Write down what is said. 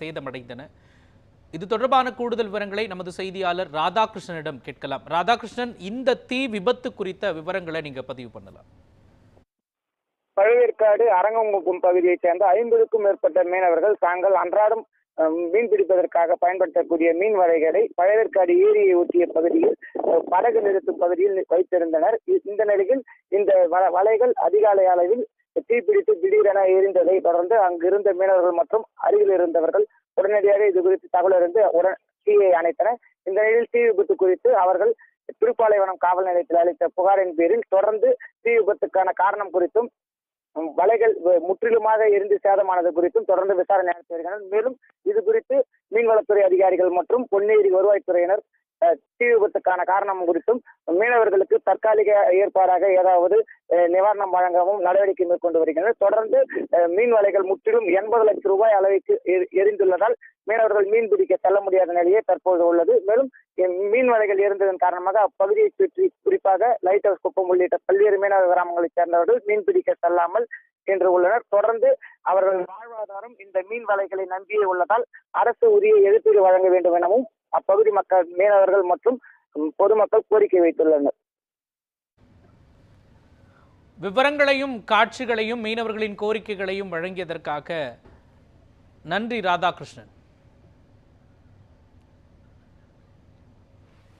சேதமடைந்தன. இது தொடர்பான கூடுதல் விவரங்களை நமது செய்தியாளர் ராதாகிருஷ்ணனிடம் கேட்கலாம். ராதாகிருஷ்ணன் இந்த தீ விபத்து குறித்த விவரங்களை நீங்க பதிவு பண்ணலாம். பழவேற்காடு அரங்கங்குப்பம் பகுதியைச் சேர்ந்த ஐம்பதுக்கும் மேற்பட்ட மீனவர்கள் தாங்கள் அன்றாடம் மீன் பிடிப்பதற்காக பயன்படுத்தக்கூடிய மீன் வலைகளை பழவேற்காடு ஏரியை ஒட்டிய பகுதியில் படகு நிறுத்தும் பகுதியில் வைத்திருந்தனர். இந்த நிலையில் இந்த வலைகள் அதிகாலை அளவில் தீப்பிடித்து திடீரென எரிந்ததை தொடர்ந்து அங்கிருந்த மீனவர்கள் மற்றும் அருகில் இருந்தவர்கள் உடனடியாக இது குறித்து தகவல் அறிந்து உடன் தீயை அணைத்தனர். இந்த நிலையில் தீ விபத்து குறித்து அவர்கள் திருப்பாலைவனம் காவல் நிலையத்தில் அளித்த புகாரின் பேரில் தொடர்ந்து தீ விபத்துக்கான காரணம் குறித்தும் வலைகள் முற்றிலுமாக இருந்து சேதமானது குறித்தும் தொடர்ந்து விசாரணை நடத்தி வருகின்றனர். மேலும் இது குறித்து மீன்வளத்துறை அதிகாரிகள் மற்றும் பொன்னேரி வருவாய்த்துறையினர் தீ விபத்துக்கான காரணம் குறித்தும் மீனவர்களுக்கு தற்காலிக ஏற்பாடாக ஏதாவது நிவாரணம் வழங்கவும் நடவடிக்கை மேற்கொண்டு வருகின்றனர். தொடர்ந்து மீன் வலைகள் முற்றிலும் எண்பது லட்சம் ரூபாய் அளவுக்கு எரிந்துள்ளதால் மீனவர்கள் மீன் பிடிக்க செல்ல முடியாத நிலையே தற்போது உள்ளது. மேலும் மீன் வலைகள் இருந்ததன் காரணமாக அப்பகுதியை சுற்றி குறிப்பாக லைட் ஹவுஸ் குப்பம் உள்ளிட்ட பல்வேறு மீனவ கிராமங்களைச் சேர்ந்தவர்கள் மீன் பிடிக்க செல்லாமல் சென்று உள்ளனர். தொடர்ந்து அவர்கள் வாழ்வாதாரம் இந்த மீன் வலைகளை நம்பியே உள்ளதால் அரசு உரிய எழுப்பீடு வழங்க வேண்டும் எனவும் அப்பகுதி மக்கள் மீனவர்கள் மற்றும் பொதுமக்கள் கோரிக்கை வைத்துள்ளனர். விவரங்களையும் காட்சிகளையும் மீனவர்களின் கோரிக்கைகளையும் வழங்கியதற்காக நன்றி ராதாகிருஷ்ணன்.